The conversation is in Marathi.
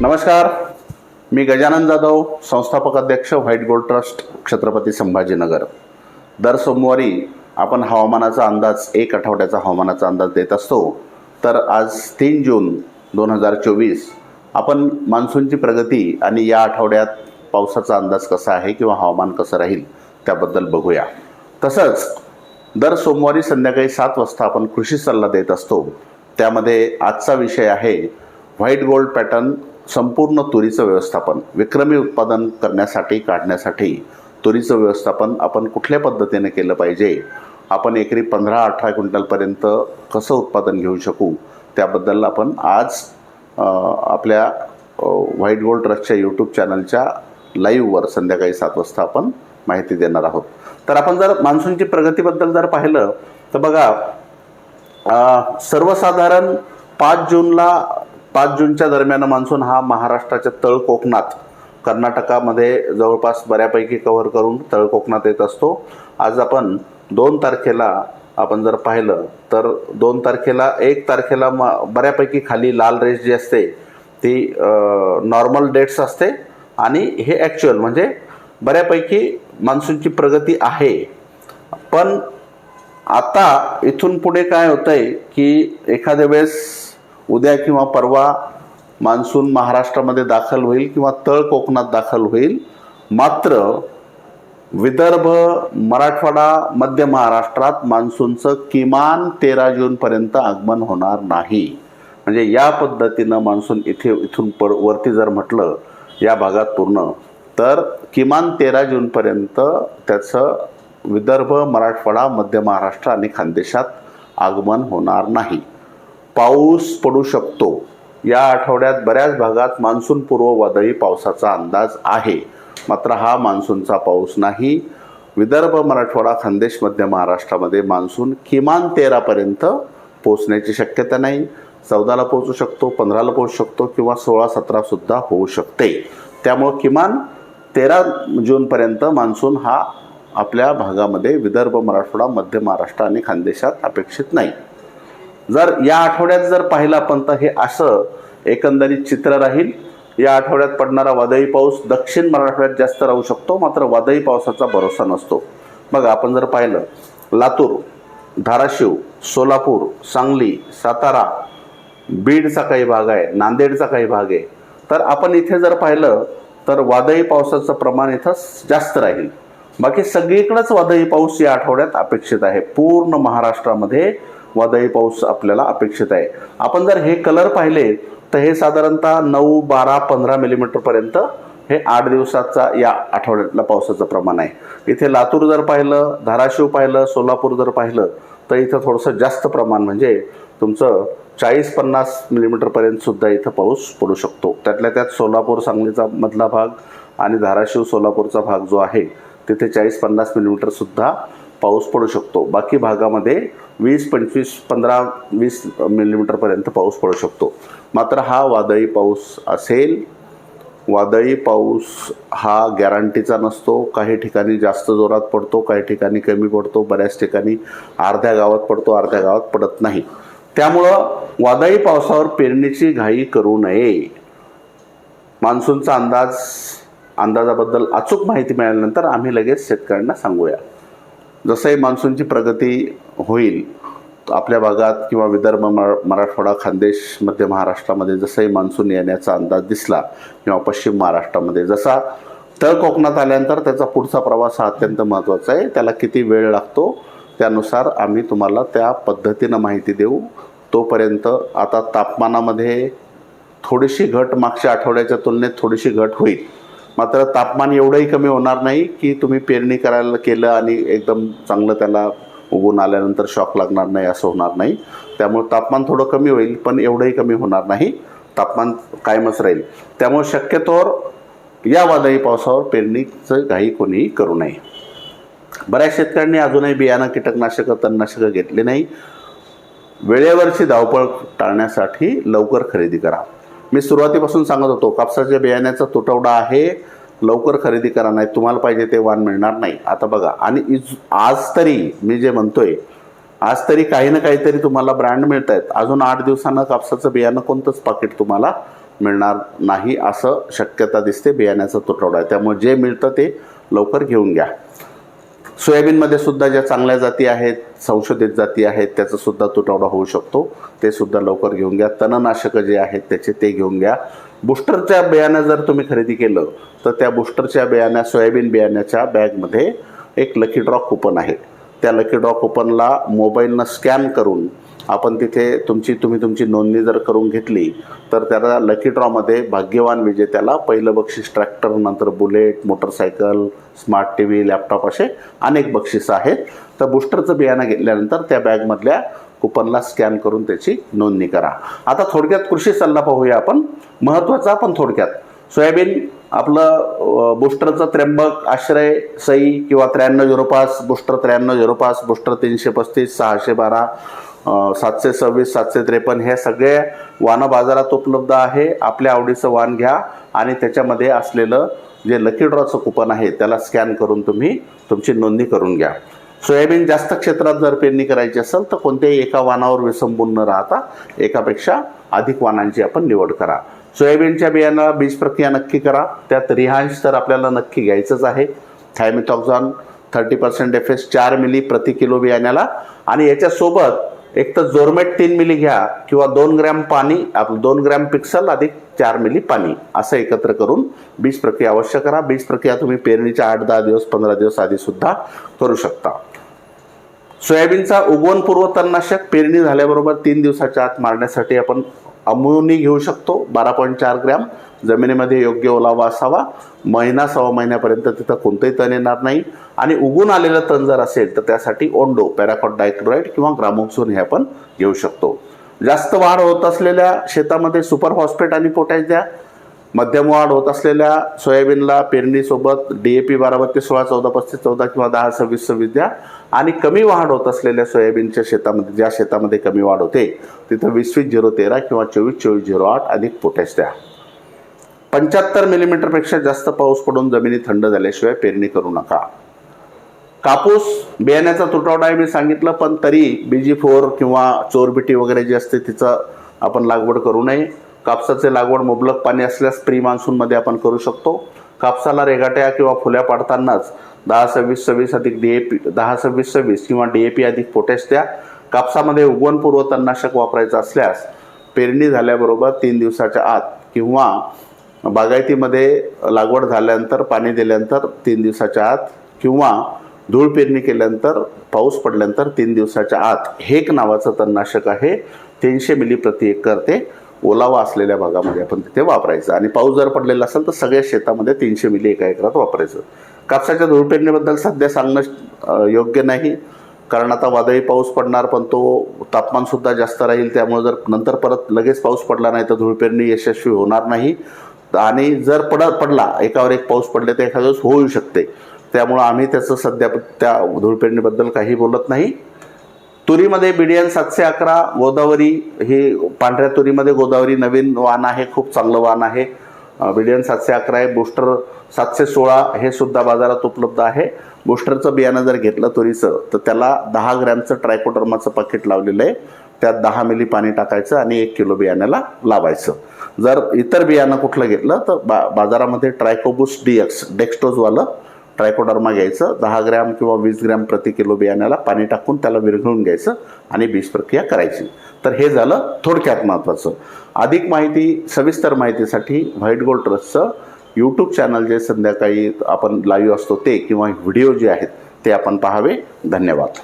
नमस्कार. मी गजानन जाधव संस्थापक अध्यक्ष white gold trust Chhatrapati Sambhajinagar. दर सोमवारी आपण हवामानाचा अंदाज एक आठवड्याचा हवामानाचा अंदाज देत असतो. तर आज तीन जून दोन हजार चोवीस आपण मान्सूनची प्रगती आणि या आठवड्यात पावसाचा अंदाज कसा आहे किंवा हवामान कसं राहील त्याबद्दल बघूया. तसंच दर सोमवारी संध्याकाळी सात वाजता आपण कृषी सल्ला देत असतो. त्यामध्ये आजचा विषय आहे व्हाईट गोल्ड पॅटर्न संपूर्ण तुरीचं व्यवस्थापन विक्रमी उत्पादन करण्यासाठी काढण्यासाठी तुरीचं व्यवस्थापन आपण कुठल्या पद्धतीने केलं पाहिजे? आपण एकरी पंधरा अठरा क्विंटलपर्यंत कसं उत्पादन घेऊ शकू? त्याबद्दल आपण आज आपल्या व्हाईट गोल्ड ट्रस्टच्या यूट्यूब चॅनलच्या लाईव्हवर संध्याकाळी सात वाजता आपण माहिती देणार आहोत. तर आपण जर मान्सूनची प्रगतीबद्दल जर पाहिलं तर बघा सर्वसाधारण पाच जूनला पाच जूनच्या दरम्यान मान्सून हा महाराष्ट्राच्या तळ कोकणात कर्नाटकामध्ये जवळपास बऱ्यापैकी कव्हर करून तळ कोकणात येत असतो. आज आपण दोन तारखेला आपण जर पाहिलं तर दोन तारखेला एक तारखेला म बऱ्यापैकी खाली लाल रेस जी असते ती नॉर्मल डेट्स असते आणि हे ॲक्च्युअल म्हणजे बऱ्यापैकी मान्सूनची प्रगती आहे. पण आता इथून पुढे काय होतंय की एखाद्या वेळेस उद्या किंवा परवा मान्सून महाराष्ट्रामध्ये दाखल होईल किंवा तळ कोकणात दाखल होईल. मात्र विदर्भ मराठवाडा मध्य महाराष्ट्रात मान्सूनचं किमान तेरा जूनपर्यंत आगमन होणार नाही. म्हणजे या पद्धतीनं मान्सून इथे इथून पर वरती जर म्हटलं या भागात पूर्ण तर किमान तेरा जूनपर्यंत त्याचं विदर्भ मराठवाडा मध्य महाराष्ट्र आणि खानदेशात आगमन होणार नाही. पाऊस पडू शकतो. या आठवड्यात बऱ्याच भागात मान्सूनपूर्व वादळी पावसाचा अंदाज आहे. मात्र हा मान्सूनचा पाऊस नाही. विदर्भ मराठवाडा खानदेश मध्य महाराष्ट्रामध्ये मान्सून किमान तेरापर्यंत पोचण्याची शक्यता नाही. चौदाला पोहोचू शकतो पंधराला पोहोचू शकतो किंवा सोळा सतरासुद्धा होऊ शकते. त्यामुळं किमान तेरा जूनपर्यंत मान्सून हा आपल्या भागामध्ये विदर्भ मराठवाडा मध्य महाराष्ट्र आणि खानदेशात अपेक्षित नाही. जर या आठवड्यात जर पाहिलं आपण तर हे असं एकंदरीत चित्र राहील. या आठवड्यात पडणारा वादळी पाऊस दक्षिण मराठवाड्यात जास्त राहू शकतो मात्र वादळी पावसाचा भरोसा नसतो. मग आपण जर पाहिलं लातूर धाराशिव सोलापूर सांगली सातारा बीडचा काही भाग आहे नांदेडचा काही भाग आहे. तर आपण इथे जर पाहिलं तर वादळी पावसाचं प्रमाण इथं जास्त राहील. बाकी सगळीकडंच वादळी पाऊस या आठवड्यात अपेक्षित आहे. पूर्ण महाराष्ट्रामध्ये वादळी पाऊस आपल्याला अपेक्षित आहे. आपण जर हे कलर पाहिले तर हे साधारणतः नऊ बारा पंधरा मिलीमीटरपर्यंत हे आठ दिवसाचा या आठवड्यातला पावसाचं प्रमाण आहे. इथे लातूर जर पाहिलं धाराशिव पाहिलं सोलापूर जर पाहिलं तर इथं थोडंसं जास्त प्रमाण म्हणजे तुमचं चाळीस पन्नास मिलीमीटरपर्यंत सुद्धा इथं पाऊस पडू शकतो. त्यातल्या त्यात सोलापूर सांगलीचा मधला भाग आणि धाराशिव सोलापूरचा भाग जो आहे तिथे चाळीस पन्नास मिलीमीटरसुद्धा पाऊस पडू शकतो. बाकी भागामध्ये वीस पंचवीस पंधरा वीस मिलीमीटरपर्यंत पाऊस पडू शकतो. मात्र हा वादळी पाऊस असेल वादळी पाऊस हा गॅरंटीचा नसतो. काही ठिकाणी जास्त जोरात पडतो काही ठिकाणी कमी पडतो बऱ्याच ठिकाणी अर्ध्या गावात पडतो अर्ध्या गावात पडत नाही. त्यामुळं वादळी पावसावर पेरणीची घाई करू नये. मान्सूनचा अंदाज अंदाजाबद्दल अचूक माहिती मिळाल्यानंतर आम्ही लगेच शेतकऱ्यांना सांगूया. जसंही मान्सूनची प्रगती होईल आपल्या भागात किंवा विदर्भ मराठवाडा खानदेश मध्य महाराष्ट्रामध्ये जसंही मान्सून येण्याचा अंदाज दिसला किंवा पश्चिम महाराष्ट्रामध्ये जसा तळ कोकणात आल्यानंतर त्याचा पुढचा प्रवास हा अत्यंत महत्त्वाचा आहे. त्याला किती वेळ लागतो त्यानुसार आम्ही तुम्हाला त्या पद्धतीनं माहिती देऊ. तोपर्यंत आता तापमानामध्ये थोडीशी घट मागच्या आठवड्याच्या तुलनेत थोडीशी घट होईल. मात्र तापमान एवढंही कमी होणार नाही की तुम्ही पेरणी करायला केलं आणि एकदम चांगलं त्याला उगून आल्यानंतर शॉक लागणार नाही असं होणार नाही. त्यामुळे तापमान थोडं कमी होईल पण एवढंही कमी होणार नाही. तापमान कायमच राहील. त्यामुळे शक्यतोवर या वादळी पावसावर पेरणीचं घाई कोणीही करू नये. बऱ्याच शेतकऱ्यांनी अजूनही बियाणं कीटकनाशकं तणनाशकं घेतली नाही. वेळेवरची धावपळ टाळण्यासाठी लवकर खरेदी करा. मी सुरुवातीपासून सांगत होतो कापसाच्या बियाण्याचा तुटवडा आहे लवकर खरेदी करा नाही तुम्हाला पाहिजे ते वाण मिळणार नाही. आता बघा आणि इज- आज तरी मी जे म्हणतोय आज तरी काही ना काहीतरी तुम्हाला ब्रँड मिळत आहेत अजून आठ दिवसानं कापसाचं बियाणं कोणतंच पाकिट तुम्हाला मिळणार नाही असं शक्यता दिसते बियाण्याचा तुटवडा. आहे त्यामुळे जे मिळतं ते लवकर घेऊन घ्या. सोयाबीनमध्ये सुद्धा ज्या चांगल्या जाती आहेत संशोधित जाती आहेत त्याचा सुद्धा तुटवडा होऊ शकतो. ते सुद्धा लवकर घेऊन घ्या. तणनाशकं जे आहेत त्याचे ते घेऊन घ्या. बुस्टरच्या बियाणं जर तुम्ही खरेदी केलं तर त्या बुस्टरच्या बियाण्या सोयाबीन बियाण्याच्या बॅगमध्ये एक लकी ड्रॉ कुपन आहे. त्या लकी ड्रॉ कुपनला मोबाईलनं स्कॅन करून आपण तिथे तुमची तुम्ही तुमची नोंदणी जर करून घेतली तर त्याला लकी ड्रॉमध्ये भाग्यवान विजेत्याला पहिलं बक्षीस ट्रॅक्टर नंतर bullet motorcycle smart T V laptop असे अनेक बक्षिसं आहेत. तर बुस्टरचं बियाणं घेतल्यानंतर त्या बॅगमधल्या कुपनला स्कॅन करून त्याची नोंदणी करा. आता थोडक्यात कृषी सल्ला पाहूया आपण. महत्त्वाचा पण थोडक्यात. सोयाबीन आपलं बुस्टरचं त्र्यंबक आश्रय सई किंवा त्र्याण्णव झिरो पाच बुस्टर त्र्याण्णव झिरो पाच बुस्टर तीनशे पस्तीस सहाशे बारा सातशे सव्वीस सातशे त्रेपन्न हे सगळे वाहनं बाजारात उपलब्ध आहे. आपल्या आवडीचं वाण घ्या आणि त्याच्यामध्ये असलेलं जे लकी ड्रॉचं कुपन आहे त्याला स्कॅन करून तुम्ही तुमची नोंदणी करून घ्या. सोयाबीन जास्त क्षेत्रात जर पेरणी करायची असेल तर कोणत्याही एका वाणावर विसंबून न राहता एकापेक्षा अधिक वाणांची आपण निवड करा. सोयाबीनच्या बियाण्याला बीज प्रक्रिया नक्की करा. त्यात रिहांश तर आपल्याला नक्की घ्यायचंच आहे. Thiamethoxam thirty percent F S चार मिली प्रति किलो बियाण्याला. आणि याच्यासोबत एक तर जोरमेट तीन मिली घ्या किंवा दोन ग्रॅम पाणी आपलं दोन ग्रॅम पिक्सल अधिक चार मिली पाणी. असं एकत्र करून बीज प्रक्रिया अवश्य करा. बीज प्रक्रिया तुम्ही पेरणीच्या आठ दहा दिवस पंधरा दिवस आधी सुद्धा करू शकता. सोयाबीनचा उगवणपूर्व तणनाशक पेरणी झाल्याबरोबर तीन दिवसाच्या आत मारण्यासाठी आपण अमोनी घेऊ शकतो. बारा पॉईंट चार ग्रॅम. जमिनीमध्ये योग्य ओलावा असावा. महिना सव्वा महिन्यापर्यंत तिथं कोणतंही तण येणार नाही. आणि उगून आलेलं तण जर असेल तर त्यासाठी ओंडो पॅराकॉट डायक्लोराईड किंवा ग्रामोक्सोन हे आपण घेऊ शकतो. जास्त वाढ होत असलेल्या शेतामध्ये सुपर फॉस्फेट आणि पोटॅश द्या. मध्यम वाढ होत असलेल्या सोयाबीनला पेरणीसोबत डी ए पी बारा बत्तीस सोळा चौदा पस्तीस चौदा किंवा दहा सव्वीस सव्वीस द्या. आणि कमी वाढ होत असलेल्या सोयाबीनच्या शेतामध्ये ज्या शेतामध्ये कमी वाढ होते तिथं वीस वीस झिरो तेरा किंवा चोवीस चोवीस झिरो आठ अधिक पोटॅश द्या. पंच्याहत्तर मिलीमीटरपेक्षा जास्त पाऊस पडून जमिनी थंड झाल्याशिवाय पेरणी करू नका. कापूस बियाण्याचा तुटवडा आहे मी सांगितलं पण तरी बीजी फोर किंवा चोरबिटी वगैरे जी असते तिचं आपण लागवड करू नये. कापसाचे लागवड मुबलक पाणी असल्यास प्री मान्सूनमध्ये आपण करू शकतो. कापसाला रेगाट्या किंवा फुल्या पाडतानाच दहा सव्वीस सव्वीस अधिक डी ए पी दहा सव्वीस सव्वीस किंवा डी ए पी अधिक पोटॅश द्या. कापसामध्ये उगवणपूर्व तणनाशक वापरायचं असल्यास पेरणी झाल्याबरोबर तीन दिवसाच्या आत किंवा बागायतीमध्ये लागवड झाल्यानंतर पाणी दिल्यानंतर तीन दिवसाच्या आत किंवा धूळ पेरणी केल्यानंतर पाऊस पडल्यानंतर तीन दिवसाच्या आत. हेक नावाचं तणनाशक आहे. तीनशे मिली प्रति एकर ते ओलावा असलेल्या भागामध्ये आपण तिथे वापरायचं. आणि पाऊस जर पडलेला असेल तर सगळ्या शेतामध्ये तीनशे मिली एका एकरात वापरायचं. कापसाच्या धूळपेरणीबद्दल सध्या सांगणं योग्य नाही. कारण आता वादळी पाऊस पडणार पण तो तापमानसुद्धा जास्त राहील. त्यामुळे जर नंतर परत लगेच पाऊस पडला नाही तर धुळपेरणी यशस्वी होणार नाही. आणि जर पड पडला एकावर एक पाऊस पडले तर एखाद्या दिवस होऊ शकते. त्यामुळं आम्ही त्याचं सध्या त्या धुळपेरणीबद्दल काही बोलत नाही. तुरीमध्ये बिडियन सातशे अकरा गोदावरी ही पांढऱ्या तुरीमध्ये गोदावरी नवीन वाण आहे खूप चांगलं वाण आहे. बिडियन सातशे अकरा आहे बुस्टर सातशे सोळा हे सुद्धा बाजारात उपलब्ध आहे. बुस्टरचं बियाणं जर घेतलं तुरीचं तर त्याला दहा ग्रॅमचं ट्रायकोडर्माचं पाकिट लावलेलं आहे. त्यात दहा मिली पाणी टाकायचं आणि एक किलो बियाण्याला लावायचं. जर इतर बियाणं कुठलं घेतलं तर बा बाजारामध्ये ट्रायकोबुस डीएक्स डेक्स्टोजवालं ट्रायकोडर्मा घ्यायचं. दहा ग्रॅम किंवा वीस ग्रॅम प्रति किलो बियाण्याला पाणी टाकून त्याला विरघळून घ्यायचं आणि बीज प्रक्रिया करायची. तर हे झालं थोडक्यात महत्त्वाचं. अधिक माहिती सविस्तर माहितीसाठी व्हाईट गोल्ड ट्रस्टचं यूट्यूब चॅनल जे संध्याकाळी आपण लाईव्ह असतो ते किंवा व्हिडिओ जे आहेत ते आपण पाहावे. धन्यवाद.